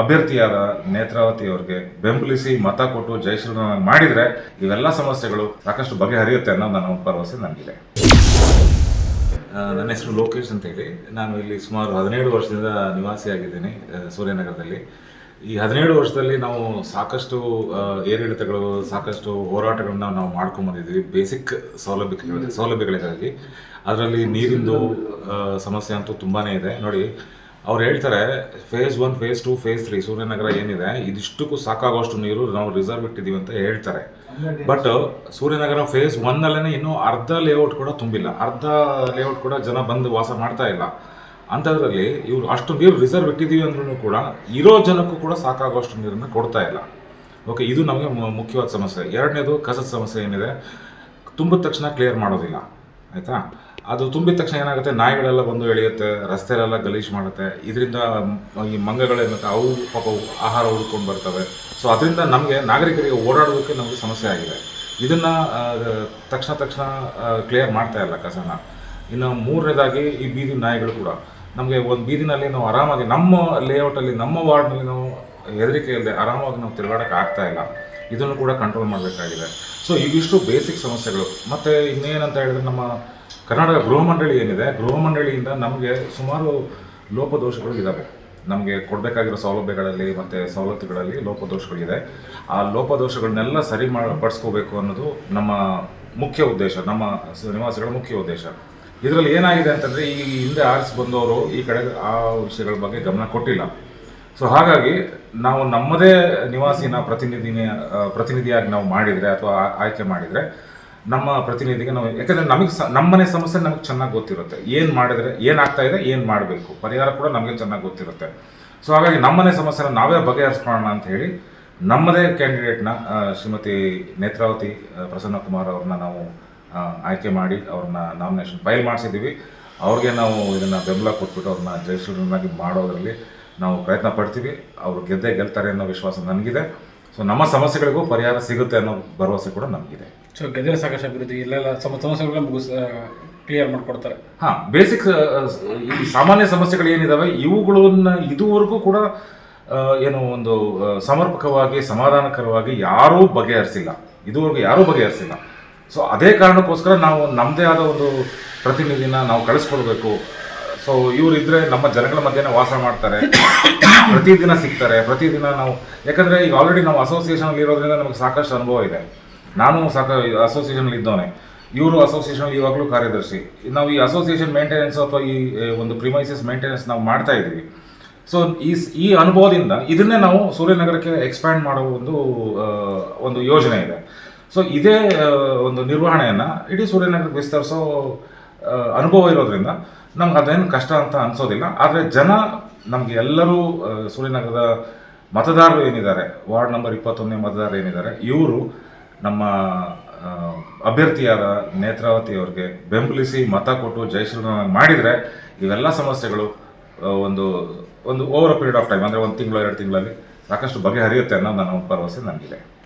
ಅಭ್ಯರ್ಥಿಯಾದ ನೇತ್ರಾವತಿ ಅವರಿಗೆ ಬೆಂಬಲಿಸಿ ಮತ ಕೊಟ್ಟು ಜಯಶ್ರೀನ ಮಾಡಿದರೆ ಇವೆಲ್ಲ ಸಮಸ್ಯೆಗಳು ಸಾಕಷ್ಟು ಬಗೆಹರಿಯುತ್ತೆ ಅನ್ನೋ ನನ್ನ ಭರವಸೆ ನನಗಿದೆ. ನನ್ನ ಹೆಸರು ಲೋಕೇಶ್ ಅಂತ ಹೇಳಿ. ನಾನು ಇಲ್ಲಿ ಸುಮಾರು ಹದಿನೇಳು ವರ್ಷದಿಂದ ನಿವಾಸಿಯಾಗಿದ್ದೀನಿ ಸೂರ್ಯನಗರದಲ್ಲಿ. ಈ ಹದಿನೇಳು ವರ್ಷದಲ್ಲಿ ನಾವು ಸಾಕಷ್ಟು ಏರಿಳಿತಗಳು, ಸಾಕಷ್ಟು ಹೋರಾಟಗಳನ್ನ ನಾವು ಮಾಡ್ಕೊಂಡ್ಬಂದಿದ್ವಿ ಬೇಸಿಕ್ ಸೌಲಭ್ಯಗಳ ಸೌಲಭ್ಯಗಳಿಗಾಗಿ. ಅದರಲ್ಲಿ ನೀರಿಂದು ಸಮಸ್ಯೆ ಅಂತೂ ತುಂಬಾ ಇದೆ. ನೋಡಿ ಅವ್ರು ಹೇಳ್ತಾರೆ phase one phase two phase three Suryanagar ಏನಿದೆ ಇದಿಷ್ಟಕ್ಕೂ ಸಾಕಾಗುವಷ್ಟು ನೀರು ನಾವು ರಿಸರ್ವ್ ಇಟ್ಟಿದ್ದೀವಿ ಅಂತ ಹೇಳ್ತಾರೆ. ಬಟ್ ಸೂರ್ಯನಗರ ಫೇಸ್ ಒನ್ನಲ್ಲೇ ಇನ್ನೂ ಅರ್ಧ ಲೇಔಟ್ ಕೂಡ ತುಂಬಿಲ್ಲ. ಅರ್ಧ ಲೇಔಟ್ ಕೂಡ ಜನ ಬಂದು ವಾಸ ಮಾಡ್ತಾ ಇಲ್ಲ. ಅಂಥದ್ರಲ್ಲಿ ಇವ್ರು ಅಷ್ಟು ನೀರು ರಿಸರ್ವ್ ಇಟ್ಟಿದ್ದೀವಿ ಅಂದ್ರೂ ಕೂಡ ಇರೋ ಜನಕ್ಕೂ ಕೂಡ ಸಾಕಾಗುವಷ್ಟು ನೀರನ್ನು ಕೊಡ್ತಾ ಇಲ್ಲ. ಓಕೆ ಇದು ನಮಗೆ ಮುಖ್ಯವಾದ ಸಮಸ್ಯೆ. ಎರಡನೇದು ಕಸದ ಸಮಸ್ಯೆ ಏನಿದೆ ತುಂಬಿದ ತಕ್ಷಣ ಕ್ಲಿಯರ್ ಮಾಡೋದಿಲ್ಲ. ಆಯಿತಾ? ಅದು ತುಂಬಿದ ತಕ್ಷಣ ಏನಾಗುತ್ತೆ? ನಾಯಿಗಳೆಲ್ಲ ಬಂದು ಎಳೆಯುತ್ತೆ ರಸ್ತೆಲೆಲ್ಲ ಗಲೀಜು ಮಾಡುತ್ತೆ. ಇದರಿಂದ ಈ ಮಂಗಗಳೇನತ್ತೆ ಅವು, ಪಾಪ ಆಹಾರ ಹುಡ್ಕೊಂಡು ಬರ್ತವೆ. ಸೊ ಅದರಿಂದ ನಮಗೆ ನಾಗರಿಕರಿಗೆ ಓಡಾಡೋದಕ್ಕೆ ನಮಗೆ ಸಮಸ್ಯೆ ಆಗಿದೆ. ಇದನ್ನು ತಕ್ಷಣ ತಕ್ಷಣ ಕ್ಲಿಯರ್ ಮಾಡ್ತಾ ಇಲ್ಲ ಕಸನ. ಇನ್ನು ಮೂರನೇದಾಗಿ ಈ ಬೀದಿ ನಾಯಿಗಳು ಕೂಡ. ನಮಗೆ ಒಂದು ಬೀದಿನಲ್ಲಿ ನಾವು ಆರಾಮಾಗಿ ನಮ್ಮ ಲೇಔಟಲ್ಲಿ ನಮ್ಮ ವಾರ್ಡ್ನಲ್ಲಿ ನಾವು ಹೆದರಿಕೆ ಇಲ್ಲದೆ ಆರಾಮಾಗಿ ನಾವು ತಿರುಗಾಡಕ್ಕೆ ಆಗ್ತಾ ಇಲ್ಲ. ಇದನ್ನು ಕೂಡ ಕಂಟ್ರೋಲ್ ಮಾಡಬೇಕಾಗಿದೆ. ಸೊ ಇವಿಷ್ಟು ಬೇಸಿಕ್ ಸಮಸ್ಯೆಗಳು. ಮತ್ತು ಇನ್ನೇನಂತ ಹೇಳಿದ್ರೆ ನಮ್ಮ ಕರ್ನಾಟಕ ಗೃಹ ಮಂಡಳಿ ಏನಿದೆ, ಗೃಹ ಮಂಡಳಿಯಿಂದ ನಮಗೆ ಸುಮಾರು ಲೋಪದೋಷಗಳು ಇದ್ದಾವೆ ನಮಗೆ ಕೊಡಬೇಕಾಗಿರೋ ಸೌಲಭ್ಯಗಳಲ್ಲಿ ಮತ್ತು ಸವಲತ್ತುಗಳಲ್ಲಿ ಲೋಪದೋಷಗಳಿದೆ. ಆ ಲೋಪದೋಷಗಳನ್ನೆಲ್ಲ ಸರಿ ಮಾಡಿ ಅನ್ನೋದು ನಮ್ಮ ಮುಖ್ಯ ಉದ್ದೇಶ, ನಮ್ಮ ನಿವಾಸಿಗಳ ಮುಖ್ಯ ಉದ್ದೇಶ. ಇದರಲ್ಲಿ ಏನಾಗಿದೆ ಅಂತಂದರೆ, ಈ ಹಿಂದೆ ಆರಿಸಿ ಬಂದವರು ಈ ಕಡೆ ಆ ವಿಷಯಗಳ ಬಗ್ಗೆ ಗಮನ ಕೊಟ್ಟಿಲ್ಲ. ಸೊ ಹಾಗಾಗಿ ನಾವು ನಮ್ಮದೇ ನಿವಾಸಿನ ಪ್ರತಿನಿಧಿನ ಪ್ರತಿನಿಧಿಯಾಗಿ ನಾವು ಮಾಡಿದರೆ ಅಥವಾ ಆಯ್ಕೆ ಮಾಡಿದರೆ ನಮ್ಮ ಪ್ರತಿನಿಧಿಗೆ ನಾವು, ಯಾಕಂದರೆ ನಮಗೆ ಸ, ನಮ್ಮನೆ ಸಮಸ್ಯೆ ನಮಗೆ ಚೆನ್ನಾಗಿ ಗೊತ್ತಿರುತ್ತೆ. ಏನು ಮಾಡಿದರೆ, ಏನಾಗ್ತಾ ಇದೆ, ಏನು ಮಾಡಬೇಕು. ಪರಿಹಾರ ಕೂಡ ನಮಗೆ ಚೆನ್ನಾಗಿ ಗೊತ್ತಿರುತ್ತೆ. ಸೊ ಹಾಗಾಗಿ ನಮ್ಮನೆ ಸಮಸ್ಯೆನ ನಾವೇ ಬಗೆಹರಿಸ್ಕೊಳ್ಳೋಣ ಅಂತ ಹೇಳಿ ನಮ್ಮದೇ ಕ್ಯಾಂಡಿಡೇಟ್ನ ಶ್ರೀಮತಿ ನೇತ್ರಾವತಿ ಪ್ರಸನ್ನ ಕುಮಾರ್ ಅವ್ರನ್ನ ನಾವು ಆಯ್ಕೆ ಮಾಡಿ ಅವ್ರನ್ನ ನಾಮಿನೇಷನ್ ಫೈಲ್ ಮಾಡಿಸಿದ್ದೀವಿ. ಅವ್ರಿಗೆ ನಾವು ಇದನ್ನು ಬೆಂಬಲ ಕೊಟ್ಬಿಟ್ಟು ಅವ್ರನ್ನ ಜಯಶೂರನ್ನಾಗಿ ಮಾಡೋದರಲ್ಲಿ ನಾವು ಪ್ರಯತ್ನ ಪಡ್ತೀವಿ. ಅವರು ಗೆದ್ದೇ ಗೆಲ್ತಾರೆ ಅನ್ನೋ ವಿಶ್ವಾಸ ನನಗಿದೆ ಸೊ ನಮ್ಮ ಸಮಸ್ಯೆಗಳಿಗೂ ಪರಿಹಾರ ಸಿಗುತ್ತೆ ಅನ್ನೋ ಭರವಸೆ ಕೂಡ ನಮಗಿದೆ. ಸೊ ಗೆದ್ದರೆ ಸಾಕಷ್ಟು ಅಭಿವೃದ್ಧಿ. ಇಲ್ಲೆಲ್ಲ ಸಮ ಸಮಸ್ಯೆಗಳನ್ನ ಮುಗಿಸ್ ಕ್ಲಿಯರ್ ಮಾಡಿಕೊಡ್ತಾರೆ. ಹಾಂ ಬೇಸಿಕ್ ಈ ಸಾಮಾನ್ಯ ಸಮಸ್ಯೆಗಳು ಏನಿದಾವೆ ಇವುಗಳನ್ನ ಇದುವರೆಗೂ ಕೂಡ ಏನು ಒಂದು ಸಮರ್ಪಕವಾಗಿ ಸಮಾಧಾನಕರವಾಗಿ ಯಾರೂ ಬಗೆಹರಿಸಿಲ್ಲ. ಇದುವರೆಗೂ ಯಾರೂ ಬಗೆಹರಿಸಿಲ್ಲ. ಸೊ ಅದೇ ಕಾರಣಕ್ಕೋಸ್ಕರ ನಾವು ನಮ್ಮದೇ ಆದ ಒಂದು ಪ್ರತಿನಿಧಿನ ನಾವು ಕಳಿಸ್ಕೊಡ್ಬೇಕು. ಸೊ ಇವ್ರು ಇದ್ರೆ ನಮ್ಮ ಜನಗಳ ಮಧ್ಯೆ ವಾಸ ಮಾಡ್ತಾರೆ. ಪ್ರತಿದಿನ ಸಿಗ್ತಾರೆ. ಪ್ರತಿದಿನ ನಾವು ಯಾಕಂದ್ರೆ ಈಗ ಆಲ್ರೆಡಿ ನಾವು ಅಸೋಸಿಯೇಷನ್ ಇರೋದ್ರಿಂದ ನಮಗೆ ಸಾಕಷ್ಟು ಅನುಭವ ಇದೆ. ನಾನು ಸಾಕ ಅಸೋಸಿಯೇಷನ್ ಇದ್ದವನೇ. ಇವರು ಅಸೋಸಿಯೇಷನ್ ಇವಾಗಲೂ ಕಾರ್ಯದರ್ಶಿ. ನಾವು ಈ ಅಸೋಸಿಯೇಷನ್ ಮೇಂಟೆನೆನ್ಸ್ ಅಥವಾ ಈ ಒಂದು ಪ್ರಿಮೈಸಸ್ ಮೇಂಟೆನೆನ್ಸ್ ನಾವು ಮಾಡ್ತಾ ಇದ್ದೀವಿ. ಸೊ ಈ ಈ ಅನುಭವದಿಂದ ಇದನ್ನೇ ನಾವು ಸೂರ್ಯನಗರಕ್ಕೆ ಎಕ್ಸ್ಪ್ಯಾಂಡ್ ಮಾಡೋ ಒಂದು ಒಂದು ಯೋಜನೆ ಇದೆ. ಸೊ ಇದೇ ಒಂದು ನಿರ್ವಹಣೆಯನ್ನು ಇಡೀ ಸೂರ್ಯನಗರಕ್ಕೆ ವಿಸ್ತರಿಸೋ ಅನುಭವ ಇರೋದ್ರಿಂದ ನಮ್ಗೆ ಅದೇನು ಕಷ್ಟ ಅಂತ ಅನಿಸೋದಿಲ್ಲ. ಆದರೆ ಜನ ನಮಗೆ ಎಲ್ಲರೂ ಸೂರ್ಯನಗರದ ಮತದಾರರು ಏನಿದ್ದಾರೆ, ವಾರ್ಡ್ ನಂಬರ್ ಇಪ್ಪತ್ತೊಂದನೇ ಮತದಾರರು ಏನಿದ್ದಾರೆ, ಇವರು ನಮ್ಮ ಅಭ್ಯರ್ಥಿಯಾದ ನೇತ್ರಾವತಿ ಅವರಿಗೆ ಬೆಂಬಲಿಸಿ ಮತ ಕೊಟ್ಟು ಜಯಶ್ರೀನ ಮಾಡಿದರೆ ಇವೆಲ್ಲ ಸಮಸ್ಯೆಗಳು ಒಂದು ಒಂದು ಓವರ್ ಪೀರಿಯಡ್ ಆಫ್ ಟೈಮ್ ಅಂದರೆ ಒಂದು ತಿಂಗಳು, ಎರಡು ತಿಂಗಳಲ್ಲಿ ಸಾಕಷ್ಟು ಬಗೆಹರಿಯುತ್ತೆ ಅನ್ನೋ ನನ್ನ ಭರವಸೆ ನನಗಿದೆ.